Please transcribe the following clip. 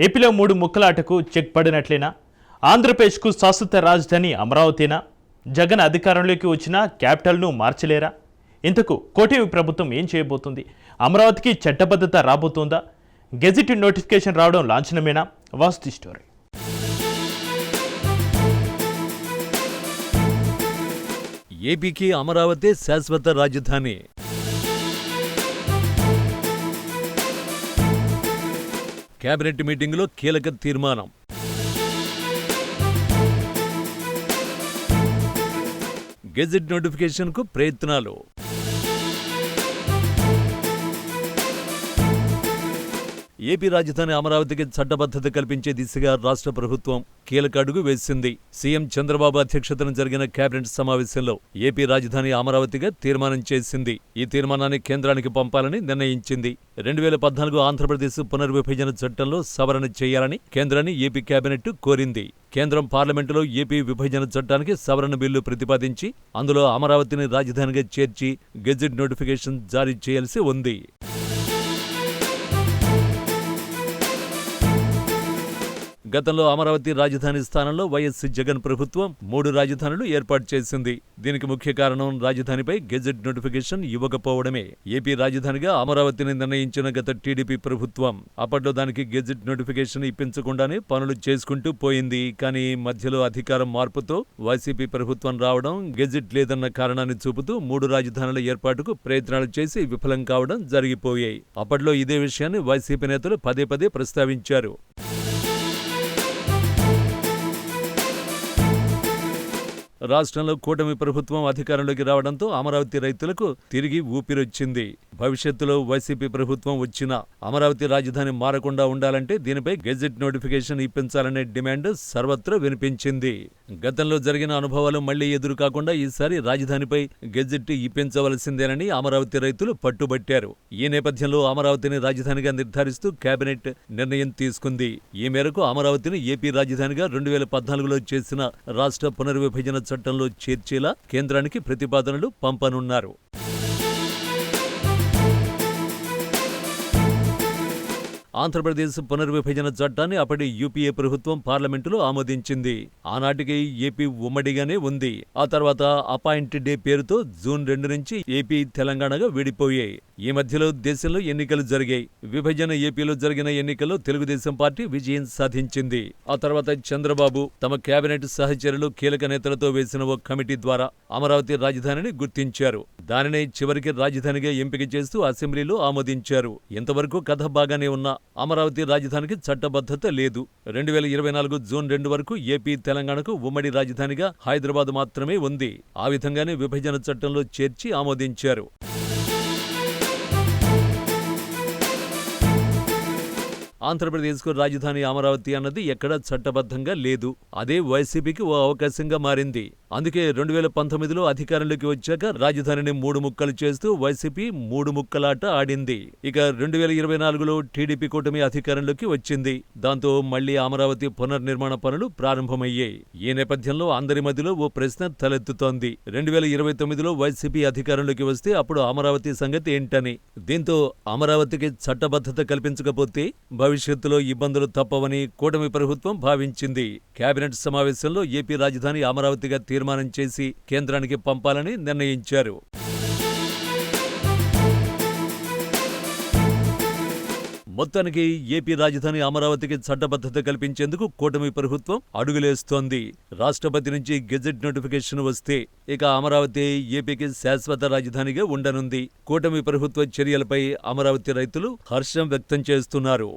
ఏపీలో మూడు ముక్కలాటకు చెక్ పడినట్లేనా? ఆంధ్రప్రదేశ్కు శాశ్వత రాజధాని అమరావతినా? జగన్ అధికారంలోకి వచ్చినా క్యాపిటల్ను మార్చలేరా? ఇంతకు కోటమి ప్రభుత్వం ఏం చేయబోతుంది? అమరావతికి చట్టబద్ధత రాబోతోందా? గెజిట్ నోటిఫికేషన్ రావడం లాంఛనమేనా? వాస్తు స్టోరీ. ఏపీకి అమరావతి శాశ్వత రాజధాని. కేబినెట్ మీటింగులో కీలక తీర్మానం. గెజిట్ నోటిఫికేషన్కు ప్రయత్నాలు. ఏపీ రాజధాని అమరావతికి చట్టబద్ధత కల్పించే దిశగా రాష్ట్ర ప్రభుత్వం కీలక అడుగు వేసింది. సీఎం చంద్రబాబు అధ్యక్షతన జరిగిన కేబినెట్ సమావేశంలో ఏపీ రాజధాని అమరావతిగా తీర్మానం చేసింది. ఈ తీర్మానాన్ని కేంద్రానికి పంపాలని నిర్ణయించింది. రెండు వేల పద్నాలుగు ఆంధ్రప్రదేశ్ పునర్విభజన చట్టంలో సవరణ చేయాలని కేంద్రాన్ని ఏపీ కేబినెట్ కోరింది. కేంద్రం పార్లమెంటులో ఏపీ విభజన చట్టానికి సవరణ బిల్లు ప్రతిపాదించి అందులో అమరావతిని రాజధానిగా చేర్చి గెజిట్ నోటిఫికేషన్ జారీ చేయాల్సి ఉంది. గతంలో అమరావతి రాజధాని స్థానంలో వైఎస్ జగన్ ప్రభుత్వం మూడు రాజధానులు ఏర్పాటు చేసింది. దీనికి ముఖ్య కారణం రాజధానిపై గెజెట్ నోటిఫికేషన్ ఇవ్వకపోవడమే. ఏపీ రాజధానిగా అమరావతిని నిర్ణయించిన గత టీడీపీ ప్రభుత్వం అప్పట్లో దానికి గెజెట్ నోటిఫికేషన్ ఇప్పించకుండానే పనులు చేసుకుంటూ పోయింది. కానీ మధ్యలో అధికారం మార్పుతో వైసీపీ ప్రభుత్వం రావడం గెజెట్ లేదన్న కారణాన్ని చూపుతూ మూడు రాజధానుల ఏర్పాటుకు ప్రయత్నాలు చేసి విఫలం కావడం జరిగిపోయాయి. అప్పట్లో ఇదే విషయాన్ని వైసీపీ నేతలు పదే పదే ప్రస్తావించారు. రాష్ట్రంలో కూటమి ప్రభుత్వం అధికారంలోకి రావడంతో అమరావతి రైతులకు తిరిగి ఊపిరొచ్చింది. భవిష్యత్తులో వైసీపీ ప్రభుత్వం వచ్చినా అమరావతి రాజధాని మారకుండా ఉండాలంటే దీనిపై గెజెట్ నోటిఫికేషన్ ఇప్పించాలనే డిమాండ్ సర్వత్రా వినిపించింది. గతంలో జరిగిన అనుభవాలు మళ్ళీ ఎదురు కాకుండా ఈసారి రాజధానిపై గెజెట్ ఇప్పించవలసిందేనని అమరావతి రైతులు పట్టుబట్టారు. ఈ నేపథ్యంలో అమరావతిని రాజధానిగా నిర్ధారిస్తూ కేబినెట్ నిర్ణయం తీసుకుంది. ఈ మేరకు అమరావతిని ఏపీ రాజధానిగా రెండు వేల పద్నాలుగులో చేసిన రాష్ట్ర పునర్విభజన చట్టంలో చేర్చేలా కేంద్రానికి ప్రతిపాదనలు పంపనున్నారు. ఆంధ్రప్రదేశ్ పునర్విభజన చట్టాన్ని అప్పటి యూపీఏ ప్రభుత్వం పార్లమెంటులో ఆమోదించింది. ఆనాటికి ఏపీ ఉమ్మడిగానే ఉంది. ఆ తర్వాత అపాయింట్ డే పేరుతో జూన్ రెండు నుంచి ఏపీ తెలంగాణగా విడిపోయాయి. ఈ మధ్యలో దేశంలో ఎన్నికలు జరిగాయి. విభజన ఏపీలో జరిగిన ఎన్నికల్లో తెలుగుదేశం పార్టీ విజయం సాధించింది. ఆ తర్వాత చంద్రబాబు తమ కేబినెట్ సహచరులు కీలక నేతలతో వేసిన ఓ కమిటీ ద్వారా అమరావతి రాజధానిని గుర్తించారు. దానినే చివరికి రాజధానిగా ఎంపిక చేస్తూ అసెంబ్లీలో ఆమోదించారు. ఇంతవరకు కథ బాగానే ఉన్నా అమరావతి రాజధానికి చట్టబద్ధత లేదు. రెండు వేల ఇరవై నాలుగు జూన్ రెండు వరకు ఏపీ తెలంగాణకు ఉమ్మడి రాజధానిగా హైదరాబాద్ మాత్రమే ఉంది. ఆ విధంగానే విభజన చట్టంలో చేర్చి ఆమోదించారు. ఆంధ్రప్రదేశ్కు రాజధాని అమరావతి అన్నది ఎక్కడా చట్టబద్ధంగా లేదు. అదే వైసీపీకి ఓ అవకాశంగా మారింది. అందుకే రెండు వేల పంతొమ్మిదిలో అధికారంలోకి వచ్చాక రాజధానిని మూడు ముక్కలు చేస్తూ వైసీపీ మూడు ముక్కలాట ఆడింది. ఇక రెండు వేల ఇరవై నాలుగులో టీడీపీ కూటమి అధికారంలోకి వచ్చింది. దాంతో మళ్ళీ అమరావతి పునర్నిర్మాణ పనులు ప్రారంభమయ్యాయి. ఈ నేపథ్యంలో అందరి మధ్యలో ఓ ప్రశ్న తలెత్తుతోంది. రెండు వేల ఇరవై తొమ్మిదిలో వైసీపీ అధికారంలోకి వస్తే అప్పుడు అమరావతి సంగతి ఏంటని? దీంతో అమరావతికి చట్టబద్ధత కల్పించకపోతే భవిష్యత్తులో ఇబ్బందులు తప్పవని కూటమి ప్రభుత్వం భావించింది. కేబినెట్ సమావేశంలో ఏపీ రాజధాని అమరావతిగా తీర్మానం చేసి కేంద్రానికి పంపాలని నిర్ణయించారు. మొత్తానికి ఏపీ రాజధాని అమరావతికి చట్టబద్ధత కల్పించేందుకు కూటమి ప్రభుత్వం అడుగులేస్తోంది. రాష్ట్రపతి నుంచి గెజెట్ నోటిఫికేషన్ వస్తే ఇక అమరావతి ఏపీకి శాశ్వత రాజధానిగా ఉండనుంది. కూటమి ప్రభుత్వ చర్యలపై అమరావతి రైతులు హర్షం వ్యక్తం చేస్తున్నారు.